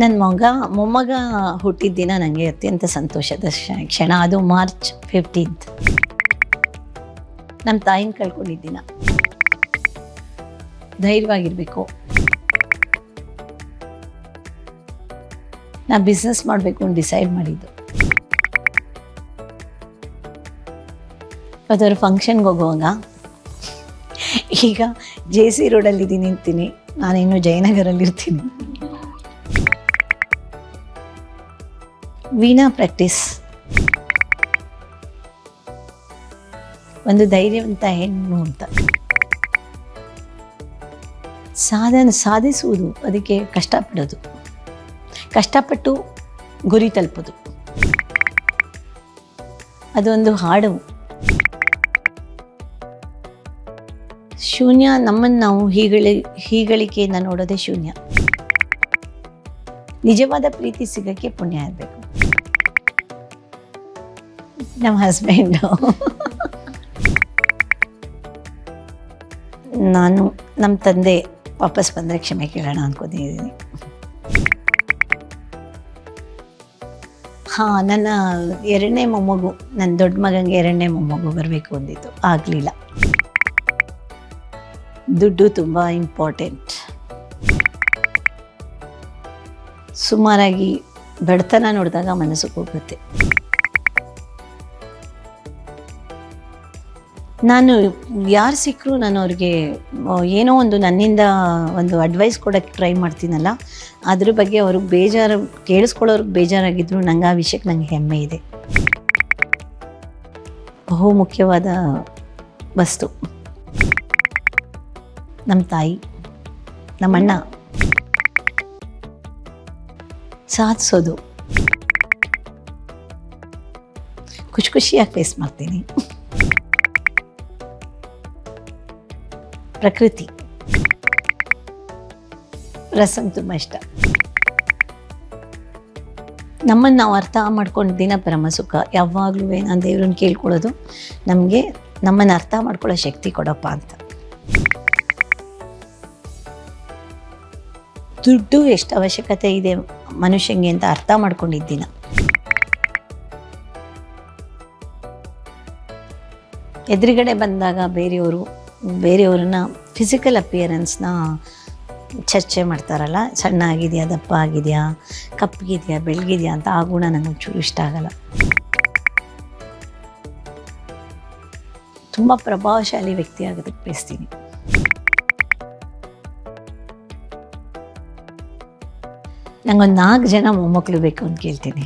ನನ್ನ ಮಗ, ಮೊಮ್ಮಗ ಹುಟ್ಟಿದ ದಿನ ನನಗೆ ಅತ್ಯಂತ ಸಂತೋಷದ ಕ್ಷಣ ಅದು ಮಾರ್ಚ್ ಫಿಫ್ಟೀನ್ತ್ ನಮ್ಮ ತಾಯಿನ ಕಳ್ಕೊಂಡಿದ್ದ ದಿನ ಧೈರ್ಯವಾಗಿರಬೇಕು. ನಾ ಬಿಸ್ನೆಸ್ ಮಾಡಬೇಕು ಅಂತ ಡಿಸೈಡ್ ಮಾಡಿದ್ದು. ಅದರ ಫಂಕ್ಷನ್ಗೆ ಹೋಗುವಾಗ, ಈಗ ಜೆ ಸಿ ರೋಡಲ್ಲಿ ಇದ್ದೀನಿ ಅಂತೀನಿ. ನಾನಿನ್ನು ಜಯನಗರಲ್ಲಿ ಇರ್ತೀನಿ. ವೀಣಾ ಪ್ರಾಕ್ಟೀಸ್ ಒಂದು ಧೈರ್ಯವಂತ ಹೆಣ್ಣು ಅಂತ. ಸಾಧನ ಸಾಧಿಸುವುದು ಅದಕ್ಕೆ ಕಷ್ಟಪಡೋದು. ಕಷ್ಟಪಟ್ಟು ಗುರಿ ತಲುಪೋದು. ಅದೊಂದು ಹಾಡು ಶೂನ್ಯ ನಮ್ಮನ್ನು ನಾವು ಹೀಗಳಿ ಹೀಗಳಿಕೆಯನ್ನು ನೋಡೋದೇ ಶೂನ್ಯ. ನಿಜವಾದ ಪ್ರೀತಿ ಸಿಗಕ್ಕೆ ಪುಣ್ಯ ಇರಬೇಕು. ನಮ್ಮ ಹಸ್ಬೆಂಡು ನಾನು ನಮ್ಮ ತಂದೆ ವಾಪಸ್ ಬಂದರೆ ಕ್ಷಮೆ ಕೇಳೋಣ ಅನ್ಕೊಂಡಿದ್ದೀನಿ. ಹಾಂ, ನನ್ನ ಎರಡನೇ ಮೊಮ್ಮಗು, ನನ್ನ ದೊಡ್ಡ ಮಗನಿಗೆ ಎರಡನೇ ಮೊಮ್ಮಗು ಬರಬೇಕು ಅಂದಿತ್ತು. ಆಗಲಿಲ್ಲ. ದುಡ್ಡು ತುಂಬ ಇಂಪಾರ್ಟೆಂಟ್ ಸುಮಾರಾಗಿ ಬಡತನ ನೋಡಿದಾಗ ಮನಸ್ಸಿಗೆ ಹೋಗುತ್ತೆ ನಾನು ಯಾರು ಸಿಕ್ಕರೂ ನಾನು ಅವ್ರಿಗೆ ಏನೋ ಒಂದು ನನ್ನಿಂದ ಒಂದು ಅಡ್ವೈಸ್ ಕೊಡೋಕ್ಕೆ ಟ್ರೈ ಮಾಡ್ತೀನಲ್ಲ, ಅದ್ರ ಬಗ್ಗೆ ಅವ್ರಿಗೆ ಬೇಜಾರು, ಕೇಳಿಸ್ಕೊಳ್ಳೋರ್ಗೆ ಬೇಜಾರಾಗಿದ್ರು ನಂಗೆ ಆ ವಿಷಯಕ್ಕೆ ನನಗೆ ಹೆಮ್ಮೆ ಇದೆ. ಬಹು ಮುಖ್ಯವಾದ ವಸ್ತು. ನಮ್ಮ ತಾಯಿ ನಮ್ಮಣ್ಣ ಸಾಧಿಸೋದು. ಖುಷಿ ಖುಷಿಯಾಗಿ ಫೇಸ್ ಮಾಡ್ತೀನಿ. ಪ್ರಕೃತಿ. ರಸಂ ತುಂಬ ಇಷ್ಟ. ನಮ್ಮನ್ನು ನಾವು ಅರ್ಥ ಮಾಡ್ಕೊಂಡು ದಿನ ಪರಮ ಸುಖ. ಯಾವಾಗಲೂ ನಾನು ದೇವ್ರನ್ನ ಕೇಳ್ಕೊಳ್ಳೋದು ನಮಗೆ ನಮ್ಮನ್ನು ಅರ್ಥ ಮಾಡ್ಕೊಳ್ಳೋ ಶಕ್ತಿ ಕೊಡಪ್ಪ ಅಂತ. ದುಡ್ಡು ಎಷ್ಟು ಅವಶ್ಯಕತೆ ಇದೆ ಮನುಷ್ಯಂಗೆ ಅಂತ ಅರ್ಥ ಮಾಡ್ಕೊಂಡಿದ್ದೀನ ಎದುರುಗಡೆ ಬಂದಾಗ ಬೇರೆಯವರು ಬೇರೆಯವ್ರನ್ನ ಫಿಸಿಕಲ್ ಅಪಿಯರೆನ್ಸ್ನ ಚರ್ಚೆ ಮಾಡ್ತಾರಲ್ಲ ಸಣ್ಣ ಆಗಿದೆಯಾ ದಪ್ಪ ಆಗಿದೆಯಾ ಕಪ್ಪಗಿದೆಯಾ, ಬೆಳಗಿದೆಯಾ ಅಂತ ಆ ಗುಣ ನನಗೆ ಚೂ ಇಷ್ಟ ಆಗಲ್ಲ. ತುಂಬ ಪ್ರಭಾವಶಾಲಿ ವ್ಯಕ್ತಿ ಆಗೋದಕ್ಕೆ ಬಯಸ್ತೀನಿ. ನಂಗೊಂದು ನಾಲ್ಕು ಜನ ಮೊಮ್ಮಕ್ಕಳು ಬೇಕು ಅಂತ ಕೇಳ್ತೀನಿ.